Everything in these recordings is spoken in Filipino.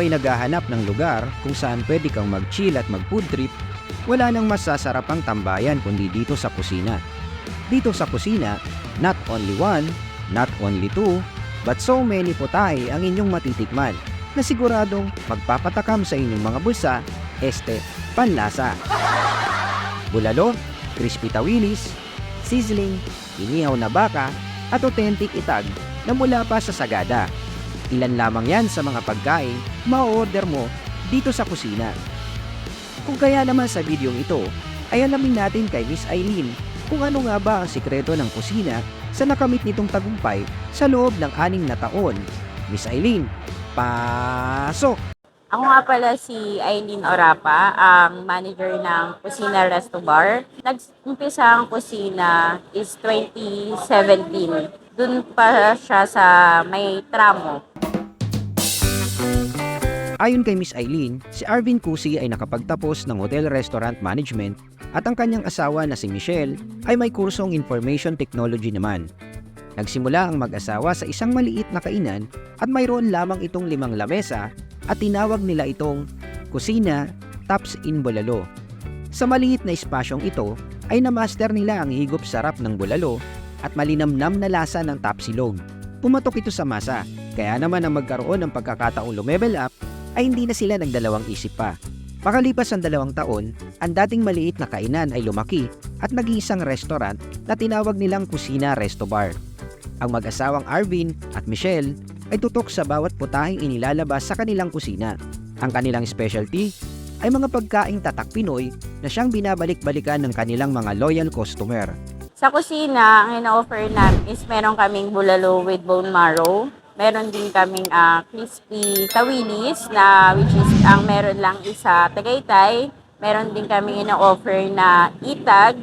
ay naghahanap ng lugar kung saan pwede kang mag-chill at mag-food trip, wala nang mas sasarapang tambayan kundi dito sa kusina. Dito sa kusina, not only one, not only two, but so many putahe ang inyong matitikman na siguradong magpapatakam sa inyong mga bulsa, este, panlasa. Bulalo, crispy tawilis, sizzling, inihaw na baka, at authentic itag na mula pa sa Sagada. Ilan lamang yan sa mga pagkain ma-order mo dito sa kusina. Kung kaya naman sa videong ito, ay alamin natin kay Miss Eileen kung ano nga ba ang sikreto ng kusina sa nakamit nitong tagumpay sa loob ng aning na taon. Miss Eileen, pasok! Ako nga pala si Eileen Orapa, ang manager ng Kusina Resto Bar. Nag-umpisa ang kusina is 2017. Doon pa siya sa may tramo. Ayon kay Miss Eileen, si Arvin Cusi ay nakapagtapos ng Hotel Restaurant Management at ang kanyang asawa na si Michelle ay may kursong Information Technology naman. Nagsimula ang mag-asawa sa isang maliit na kainan at mayroon lamang itong limang lamesa at tinawag nila itong Kusina Taps in Bolalo. Sa maliit na espasyong ito ay namaster nila ang higop sarap ng bulalo at malinamnam na lasa ng tapsilog. Pumatok ito sa masa, kaya naman ang magkaroon ng pagkakataong lumebel up ay hindi na sila nagdalawang isip pa. Pakalipas ang dalawang taon, ang dating maliit na kainan ay lumaki at naging isang restaurant na tinawag nilang Kusina Resto Bar. Ang mag-asawang Arvin at Michelle ay tutok sa bawat putahing inilalabas sa kanilang kusina. Ang kanilang specialty ay mga pagkaing tatak Pinoy na siyang binabalik-balikan ng kanilang mga loyal customer. Sa kusina, ang ina-offer namin is meron kaming bulalo with bone marrow. Meron din kaming ah, crispy tawilis na which is ang meron lang isa Tagaytay. Meron din kaming ina-offer na itag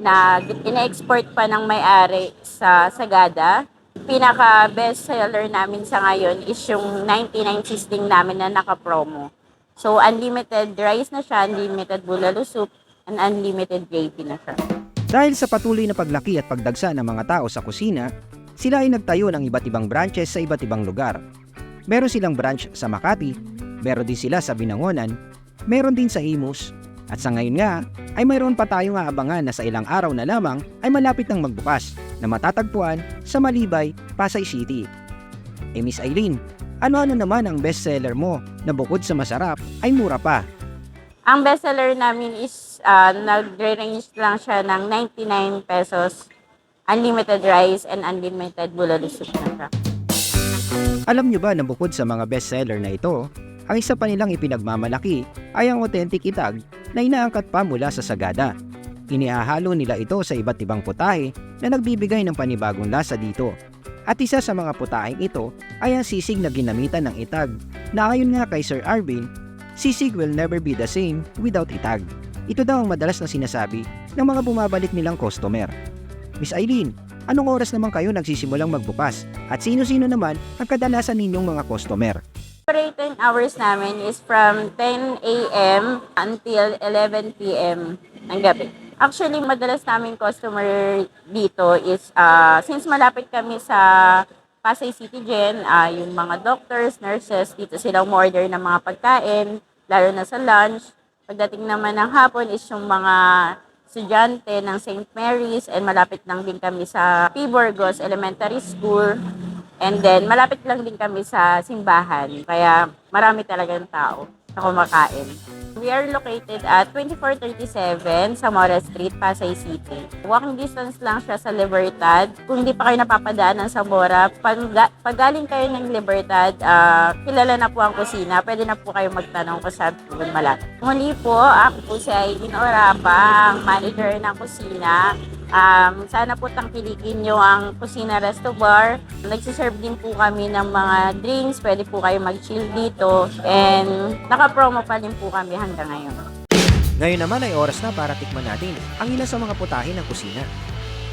na ina-export pa ng may-ari sa Sagada. Pinaka best seller namin sa ngayon is yung 99 sizzling namin na naka-promo. So unlimited rice na siya, unlimited bulalo soup, and unlimited gravy na siya. Dahil sa patuloy na paglaki at pagdagsa ng mga tao sa kusina, sila ay nagtayo ng iba't ibang branches sa iba't ibang lugar. Meron silang branch sa Makati, meron din sila sa Binangonan, meron din sa Imus, at sa ngayon nga ay mayroon pa tayong aabangan na sa ilang araw na lamang ay malapit nang magbukas na matatagpuan sa Malibay, Pasay City. Eh Miss Eileen, ano-ano naman ang bestseller mo na bukod sa masarap ay mura pa? Ang bestseller namin is uh, nagre-range lang siya ng 99 pesos, unlimited rice and unlimited bulalo soup na. Alam nyo ba na bukod sa mga bestseller na ito, ang isa pa nilang ipinagmamalaki ay ang authentic itag na inaangkat pa mula sa Sagada. Iniahalo nila ito sa iba't ibang putahe na nagbibigay ng panibagong lasa dito. At isa sa mga putaheng ito ay ang sisig na ginamitan ng itag na ayon nga kay Sir Arvin, sisig will never be the same without itag. Ito daw ang madalas na sinasabi ng mga bumabalik nilang customer. Miss Eileen, anong oras naman kayo nagsisimulang magbukas? At sino-sino naman ang kadalasan ninyong mga customer? Operating hours namin is from 10 a.m. until 11 p.m. ng gabi. Actually, madalas namin customer dito is, uh, since malapit kami sa Pasay City Gen, uh, yung mga doctors, nurses, dito sila order ng mga pagkain, lalo na sa lunch. Pagdating naman ng hapon is yung mga estudyante ng St. Mary's and malapit lang din kami sa P. Burgos Elementary School. And then, malapit lang din kami sa simbahan. Kaya, marami talagang tao na kumakain. We are located at 2437 Zamora Street, Pasay City. Walking distance lang siya sa Libertad. Kung hindi pa kayo napapadaan ng Zamora, pag, pag galing kayo ng Libertad, ah, kilala na po ang kusina. Pwede na po kayo magtanong kung saan po malapit. Muli po, ako po si Aileen Orapa, ang manager ng kusina. Um, sana po tangkilikin nyo ang Kusina Resto Bar. Nagsiserve din po kami ng mga drinks. Pwede po kayo mag-chill dito. And naka-promo pa din po kami hanggang ngayon. Ngayon naman ay oras na para tikman natin ang ilan sa mga putahe ng kusina.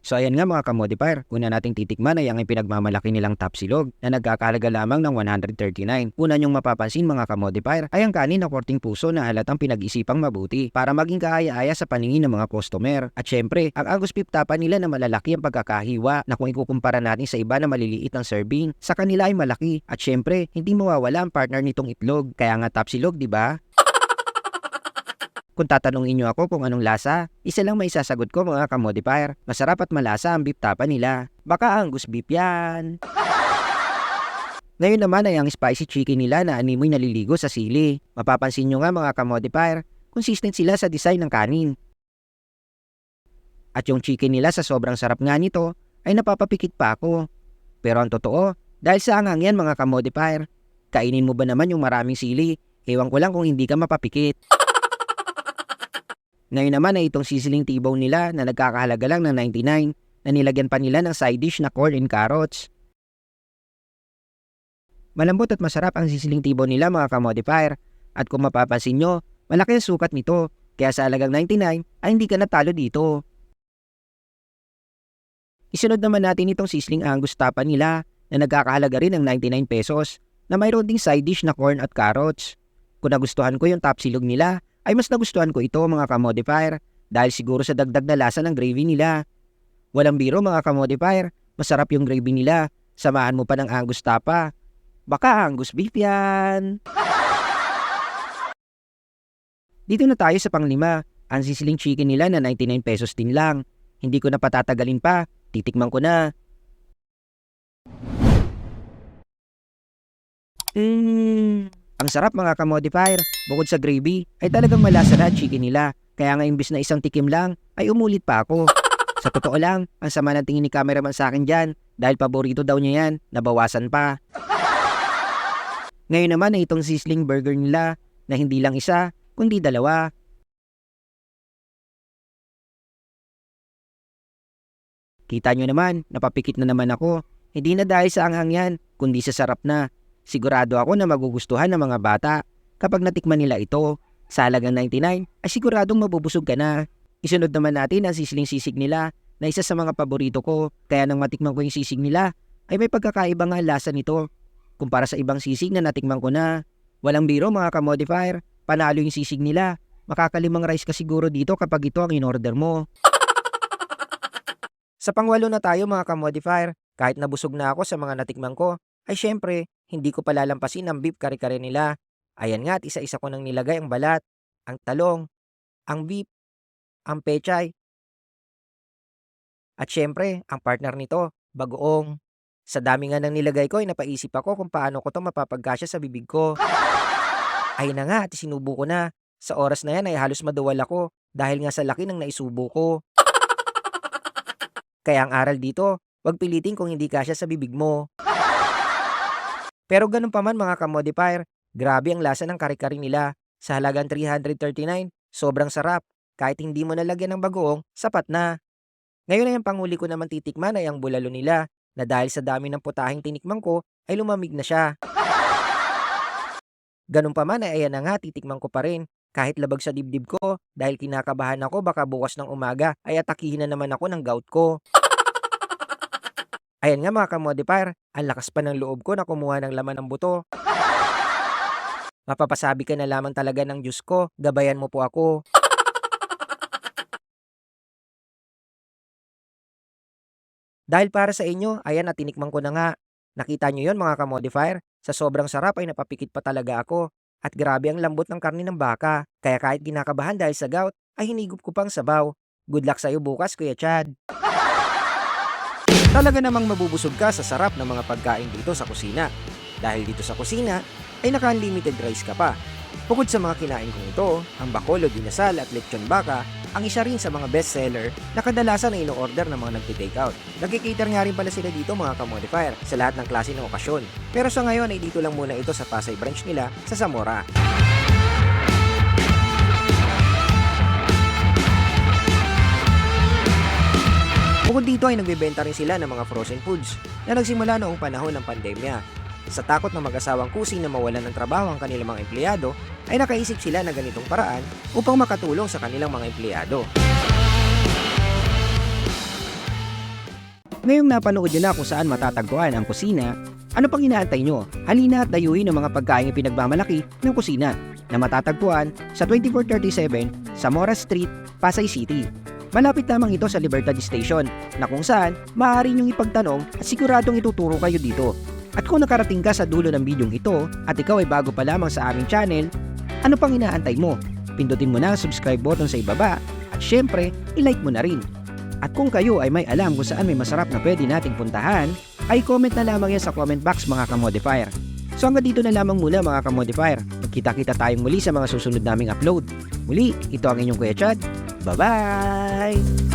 So ayan nga mga kamodifier, una nating titikman ay ang pinagmamalaki nilang tapsilog na nagkakalaga lamang ng 139. Una nyong mapapansin mga kamodifier ay ang kanin na korting puso na halatang pinag-isipang mabuti para maging kaaya-aya sa paningin ng mga customer. At syempre, ang Angus beef nila na malalaki ang pagkakahiwa na kung ikukumpara natin sa iba na maliliit ang serving, sa kanila ay malaki. At syempre, hindi mawawala ang partner nitong itlog. Kaya nga tapsilog, di ba? Kung tatanungin nyo ako kung anong lasa, isa lang may sasagot ko mga kamodifier. Masarap at malasa ang beef tapa nila. Baka Angus beef yan. Ngayon naman ay ang spicy chicken nila na animoy naliligo sa sili. Mapapansin nyo nga mga kamodifier, consistent sila sa design ng kanin. At yung chicken nila sa sobrang sarap nga nito, ay napapapikit pa ako. Pero ang totoo, dahil sa angang yan mga kamodifier, kainin mo ba naman yung maraming sili? Ewan ko lang kung hindi ka mapapikit. Ngayon naman ay itong sizzling T-bone nila na nagkakahalaga lang ng 99 na nilagyan pa nila ng side dish na corn and carrots. Malambot at masarap ang sizzling T-bone nila mga kamodifier at kung mapapansin nyo, malaki ang sukat nito kaya sa halagang 99 ay hindi ka natalo dito. Isunod naman natin itong sizzling angus tapa nila na nagkakahalaga rin ng 99 pesos na mayroon ding side dish na corn at carrots. Kung nagustuhan ko yung top silog nila ay mas nagustuhan ko ito mga kamodifier dahil siguro sa dagdag na lasa ng gravy nila. Walang biro mga kamodifier, masarap yung gravy nila. Samahan mo pa ng angus tapa. Baka angus beef yan. Dito na tayo sa panglima. Ang sizzling chicken nila na 99 pesos din lang. Hindi ko na patatagalin pa. Titikman ko na. Mmm, ang sarap mga kamodifier. Bukod sa gravy, ay talagang malasa na chicken nila. Kaya nga imbis na isang tikim lang, ay umulit pa ako. Sa totoo lang, ang sama ng tingin ni cameraman sa akin dyan dahil paborito daw niya yan, nabawasan pa. Ngayon naman ay itong sizzling burger nila na hindi lang isa, kundi dalawa. Kita nyo naman, napapikit na naman ako. Hindi na dahil sa anghang yan, kundi sa sarap na. Sigurado ako na magugustuhan ng mga bata. Kapag natikman nila ito, sa halagang 99, ay siguradong mabubusog ka na. Isunod naman natin ang sisling sisig nila na isa sa mga paborito ko. Kaya nang matikman ko yung sisig nila, ay may pagkakaiba nga lasa nito. Kumpara sa ibang sisig na natikman ko na. Walang biro mga kamodifier, panalo yung sisig nila. Makakalimang rice ka siguro dito kapag ito ang in-order mo. Sa pangwalo na tayo mga kamodifier, kahit nabusog na ako sa mga natikman ko, ay syempre, hindi ko palalampasin ang beef kare-kare nila. Ayan nga at isa-isa ko nang nilagay ang balat, ang talong, ang beef, ang pechay. At syempre, ang partner nito, bagoong. Sa dami nga nang nilagay ko ay napaisip ako kung paano ko to mapapagkasya sa bibig ko. Ay na nga at sinubo ko na. Sa oras na yan ay halos maduwal ako dahil nga sa laki ng naisubo ko. Kaya ang aral dito, wag pilitin kung hindi kasya sa bibig mo. Pero ganun pa man mga kamodifier, grabe ang lasa ng kare-kare nila. Sa halagang 339, sobrang sarap. Kahit hindi mo nalagyan ng bagoong, sapat na. Ngayon ay ang panghuli ko naman titikman ay ang bulalo nila na dahil sa dami ng putahing tinikman ko ay lumamig na siya. Ganun pa man ay ayan na nga titikman ko pa rin kahit labag sa dibdib ko dahil kinakabahan ako baka bukas ng umaga ay atakihin na naman ako ng gout ko. Ayan nga mga kamodifier, ang lakas pa ng loob ko na kumuha ng laman ng buto. Mapapasabi ka na lamang talaga ng Diyos ko, gabayan mo po ako. Dahil para sa inyo, ayan at tinikman ko na nga. Nakita nyo yon mga kamodifier? Sa sobrang sarap ay napapikit pa talaga ako. At grabe ang lambot ng karni ng baka. Kaya kahit ginakabahan dahil sa gout, ay hinigop ko pang sabaw. Good luck sa'yo bukas, Kuya Chad. Talaga namang mabubusog ka sa sarap ng mga pagkain dito sa kusina. Dahil dito sa kusina, ay naka-unlimited rice ka pa. Bukod sa mga kinain kong ito, ang bacolod, dinasal at lechon baka, ang isa rin sa mga bestseller na kadalasan na ino-order ng mga nagti-take out. Nagkikater nga rin pala sila dito mga kamodifier sa lahat ng klase ng okasyon. Pero sa ngayon ay dito lang muna ito sa Pasay branch nila sa Zamora. Bukod dito ay nagbebenta rin sila ng mga frozen foods na nagsimula noong panahon ng pandemya. Sa takot ng mag-asawang kusing na mawalan ng trabaho ang kanilang mga empleyado, ay nakaisip sila ng ganitong paraan upang makatulong sa kanilang mga empleyado. Ngayong napanood nyo na kung saan matatagpuan ang kusina, ano pang inaantay nyo? Halina at dayuhin ang mga pagkain pinagmamalaki ng kusina na matatagpuan sa 2437 Zamora Street, Pasay City. Malapit lamang ito sa Libertad Station na kung saan maaari niyong ipagtanong at siguradong ituturo kayo dito. At kung nakarating ka sa dulo ng bidyong ito at ikaw ay bago pa lamang sa aming channel, ano pang inaantay mo? Pindutin mo na ang subscribe button sa ibaba at syempre, ilike mo na rin. At kung kayo ay may alam kung saan may masarap na pwede nating puntahan, ay comment na lamang yan sa comment box mga kamodifier. So hanggang dito na lamang muna mga kamodifier. Magkita-kita tayong muli sa mga susunod naming upload. Muli, ito ang inyong Kuya Chad. Bye bye.